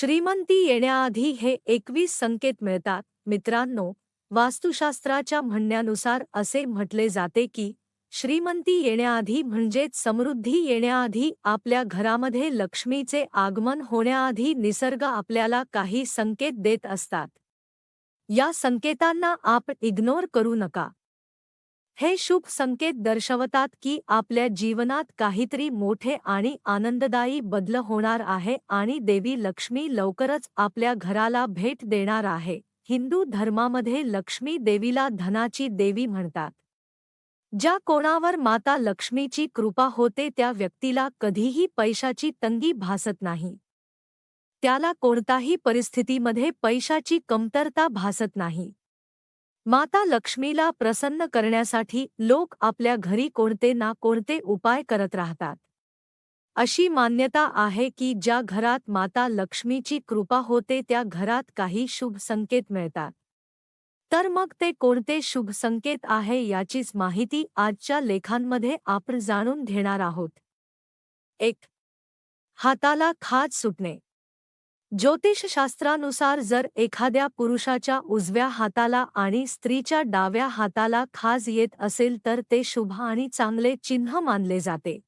श्रीमंती येण्याआधी हे एकवीस संकेत मिळतात. मित्रांनो वास्तुशास्त्राच्या म्हणण्यानुसार असे म्हटले जाते की श्रीमंती येण्याआधी म्हणजेच समृद्धी येण्याआधी आपल्या घरामध्ये लक्ष्मीचे आगमन होण्याआधी निसर्ग आपल्याला काही संकेत देत असतात. या संकेतांना आप इग्नोर करू नका. हे शुभ संकेत दर्शवतात की आपल्या जीवनात काहीतरी मोठे आणि आनंददायी बदल होणार आहे आणि देवी लक्ष्मी लवकरच आपल्या घराला भेट देणार आहे. हिंदू धर्मामध्ये लक्ष्मी देवीला धनाची देवी म्हणतात. ज्या कोणावर माता लक्ष्मीची कृपा होते त्या व्यक्तीला कधीही पैशाची तंगी भासत नाही. त्याला कोणताही परिस्थितीमध्ये पैशाची कमतरता भासत नाही. माता लक्ष्मीला प्रसन्न करण्यासाठी लोक आपल्या घरी कोणते ना कोणते उपाय करत राहतात. अशी मान्यता आहे की ज्या घरात माता लक्ष्मीची कृपा होते त्या घरात काही शुभ संकेत मिळतात. तर मग ते कोणते शुभ संकेत आहे याचीच माहिती आजच्या लेखांमध्ये आपण जाणून घेणार आहोत. एक. हाताला खाज सुटणे. ज्योतिषशास्त्रानुसार जर एखाद्या पुरुषाच्या उजव्या हाताला आणि स्त्रीच्या डाव्या हाताला खाज येत असेल तर ते शुभ आणि चांगले चिन्ह मानले जाते.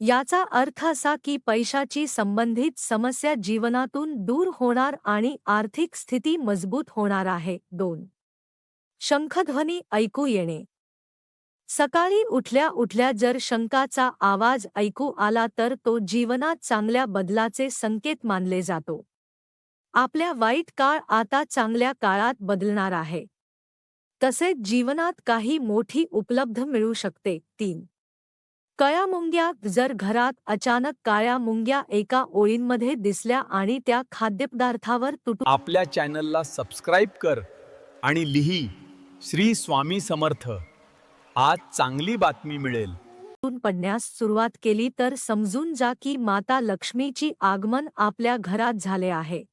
याचा अर्थ असा की पैशाची संबंधित समस्या जीवनातून दूर होणार आणि आर्थिक स्थिती मजबूत होणार आहे. दोन. शंखध्वनी ऐकू येणे. सकाळी उठल्या उठल्या जर शंकाचा आवाज ऐकू आला तर तो जीवनात चांगल्या बदलाचे संकेत मानले जातो. आपल्या वाईट काळ आता चांगल्या काळात बदलणार आहे. तसेच जीवनात काही मोठी उपलब्ध मिळू शकते. तीन. कळ्या मुंग्या जर घरात अचानक काळ्या मुंग्या एका ओळींमध्ये दिसल्या आणि त्या खाद्यपदार्थावर तुटू आपल्या चॅनलला सबस्क्राईब कर आणि लिही. श्री स्वामी समर्थ. आज चांगली बातमी मिळेल. पडण्यास सुरुवात केली तर समजून जा की माता लक्ष्मीची आगमन आपल्या घरात झाले आहे.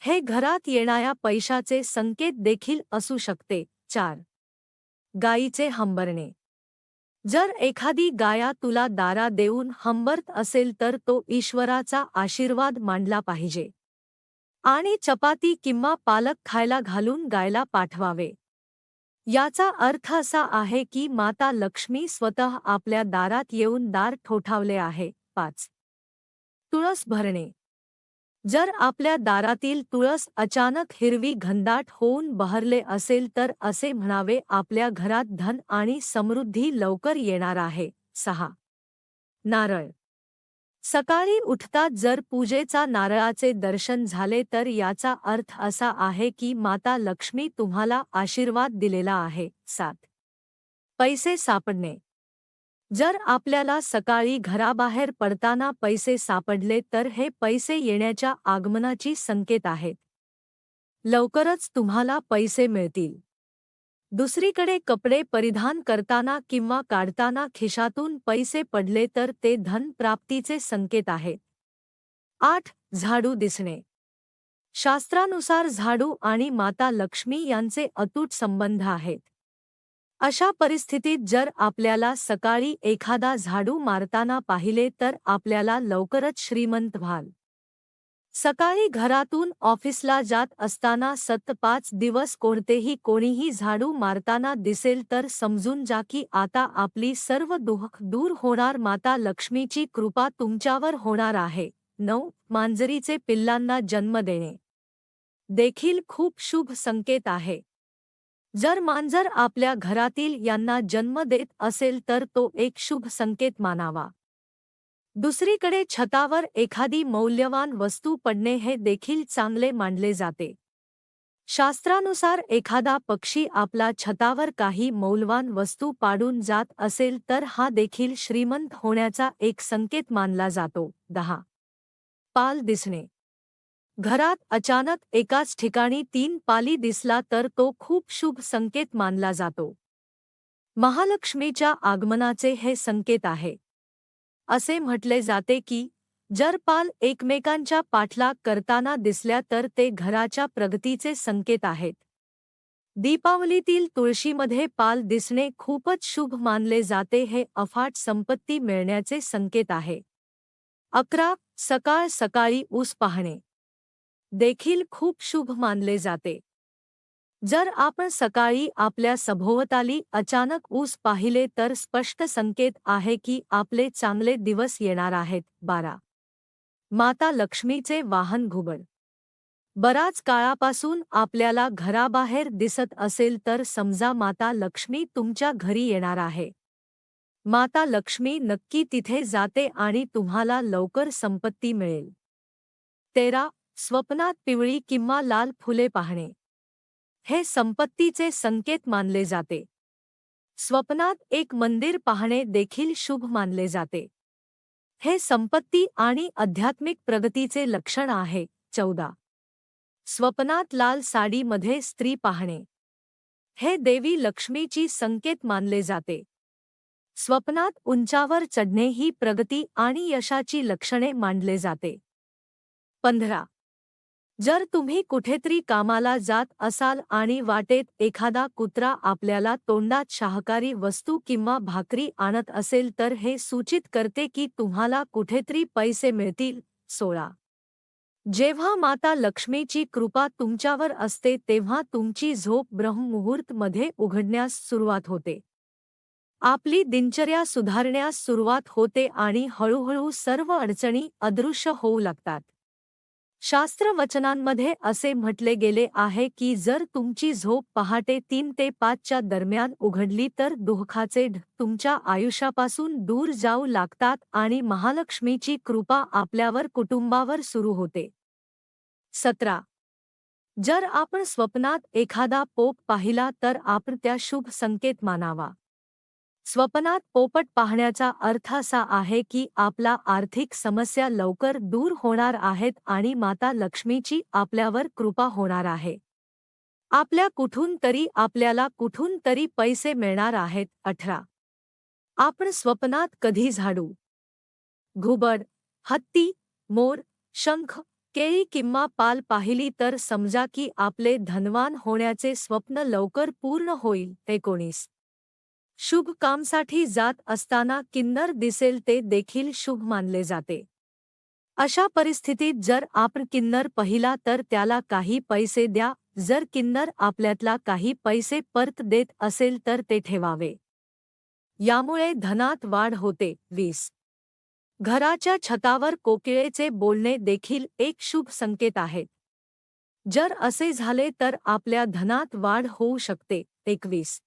हे घरात येणाऱ्या पैशाचे संकेत देखील असू शकते. चार. गायीचे हंबरणे. जर एखादी गाया तुला दारा देऊन हंबरत असेल तर तो ईश्वराचा आशीर्वाद मांडला पाहिजे. आणि चपाती किंवा पालक खायला घालून गायला पाठवावे. याचा अर्थ असा आहे की माता लक्ष्मी स्वतः आपल्या दारात येऊन दार ठोठावले आहे. पाच. तुळस भरणे. जर आपल्या दारातील तुळस अचानक हिरवी घनदाट होऊन बहरले असेल तर असे म्हणावे आपल्या घरात धन आणि समृद्धी लवकर येणार आहे. सहा. नारळ. सकाळी उठताच जर पूजेचा नारळाचे दर्शन झाले तर याचा अर्थ असा आहे की माता लक्ष्मी तुम्हाला आशीर्वाद दिलेला आहे सात. पैसे सापडणे. जर आपल्याला सकाळी घराबाहेर पडताना पैसे सापडले तर हे पैसे येण्याच्या आगमनाची संकेत आहेत. लवकरच तुम्हाला पैसे मिळतील. दुसरीकडे कपडे परिधान करताना किंवा काढताना खिशातून पैसे पडले तर ते धन प्राप्तीचे संकेत आहेत आठ झाडू दिसणे. शास्त्रानुसार झाडू आणि माता लक्ष्मी यांचे अतूट संबंध आहेत. अशा परिस्थितीत जर आपल्याला सकाळी एखादा झाडू मारताना पाहिले तर आपल्याला लवकरच श्रीमंत व्हाल. सकाळी घरातून ऑफिसला जात असताना सत पाच दिवस कोणतेही कोणीही झाडू मारताना दिसेल तर समजून जा की आता आपली सर्व दुःख दूर होणार. माता लक्ष्मीची कृपा तुमच्यावर होणार आहे. नऊ. मांजरीचे पिल्लांना जन्म देणे. देखील खूप शुभ संकेत आहे. जर मांजर आपल्या घरातील यांना जन्म देत असेल तर तो एक शुभ संकेत मानावा. दुसरीकडे छतावर एखादी मौल्यवान वस्तू पडणे हे देखील चांगले मानले जाते. शास्त्रानुसार एखादा पक्षी आपला छतावर काही मौल्यवान वस्तू पाडून जात असेल तर हा देखील श्रीमंत होण्याचा एक संकेत मानला जातो. दहा. पाल दिसणे. घरात अचानक एकाच ठिकाणी तीन पाली दिसला तर तो खूप शुभ संकेत मानला जातो. महालक्ष्मीच्या आगमनाचे हे संकेत आहे. असे म्हटले जाते की जर पाल एकमेकांच्या पाठलाग करताना दिसल्या तर ते घराच्या प्रगतीचे संकेत आहेत. दीपावलीतील तुळशीमध्ये पाल दिसणे खूपच शुभ मानले जाते हे अफाट संपत्ती मिळण्याचे संकेत आहे. अकरा, सकाळ सकाळी ऊस पाहणे. देखील खूप शुभ मानले जाते. जर आपण सकाळी आपल्या सभोवताली अचानक ऊस पाहिले तर स्पष्ट संकेत आहे की आपले चांगले दिवस येणार आहेत. बारा. माता लक्ष्मीचे वाहन घुबड. बराच काळापासून आपल्याला घराबाहेर दिसत असेल तर समजा माता लक्ष्मी तुमच्या घरी येणार आहे. माता लक्ष्मी नक्की तिथे जाते आणि तुम्हाला लवकर संपत्ती मिळेल. तेरा. स्वप्नात पिवळी किंवा लाल फुले पाहणे. हे संपत्तीचे संकेत मानले जाते. स्वप्नात एक मंदिर पाहणे देखील शुभ मानले जाते. हे संपत्ती आणि आध्यात्मिक प्रगतीचे लक्षण आहे. चौदा. स्वप्नात लाल साडीमध्ये स्त्री पाहणे. हे देवी लक्ष्मीची संकेत मानले जाते. स्वप्नात उंचावर चढणे ही प्रगती आणि यशाची लक्षणे मांडले जाते. पंधरा. जर तुम्ही कुठेतरी कामाला जात असाल आणि वाटेत एखादा कुत्रा आपल्याला तोंडात शाहकारी वस्तू किंवा भाकरी आणत असेल तर हे सूचित करते की तुम्हाला कुठेतरी पैसे मिळतील. सोळा. जेव्हा माता लक्ष्मीची कृपा तुमच्यावर असते तेव्हा तुमची झोप ब्रह्ममुहूर्तमध्ये उघडण्यास सुरुवात होते. आपली दिनचर्या सुधारण्यास सुरुवात होते आणि हळूहळू सर्व अडचणी अदृश्य होऊ लागतात. शास्त्रवचनांमध्ये असे म्हटले गेले आहे की जर तुमची झोप पहाटे तीन ते पाचच्या दरम्यान उघडली तर दुःखाचे ढ तुमच्या आयुष्यापासून दूर जाऊ लागतात आणि महालक्ष्मीची कृपा आपल्यावर कुटुंबावर सुरू होते. सतरा. जर आपण स्वप्नात एखादा पोप पाहिला तर आपण त्या शुभ संकेत मानावा. स्वप्नात पोपट पाहण्याचा अर्थ असा आहे की आपला आर्थिक समस्या लवकर दूर होणार आहेत आणि माता लक्ष्मीची आपल्यावर कृपा होणार आहे. आपल्या कुठून तरी आपल्याला कुठून तरी पैसे मिळणार आहेत अठरा. आपण स्वप्नात कधी झाडू? घुबड हत्ती मोर शंख केळी किंवा पाल पाहिली तर समजा की आपले धनवान होण्याचे स्वप्न लवकर पूर्ण होईल एकोणीस. शुभ कामसाठी जात असताना किन्नर दिसेल ते देखील शुभ मानले जाते. अशा परिस्थितीत जर आपण किन्नर पहिला तर त्याला काही पैसे द्या जर किन्नर आपल्यातला काही पैसे परत देत असेल तर ते ठेवावे. यामुळे धनात वाढ होते वीस. घराच्या छतावर कोकिळेचे बोलणे देखील एक शुभ संकेत आहेत जर असे झाले तर आपल्या धनात वाढ होऊ शकते एकवीस.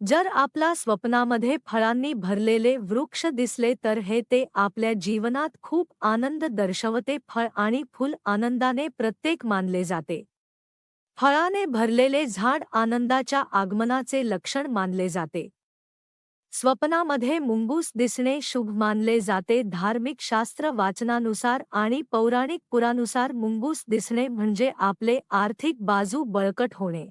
जर आपला स्वप्नामध्ये फळांनी भरलेले वृक्ष दिसले तर हे ते आपल्या जीवनात खूप आनंद दर्शवते. फळ आणि फुल आनंदाने प्रत्येक मानले जाते. फळाने भरलेले झाड आनंदाच्या आगमनाचे लक्षण मानले जाते. स्वप्नामध्ये मुंगूस दिसणे शुभ मानले जाते. धार्मिक शास्त्र वाचनानुसार आणि पौराणिक पुरानुसार मुंगूस दिसणे म्हणजे आपले आर्थिक बाजू बळकट होणे.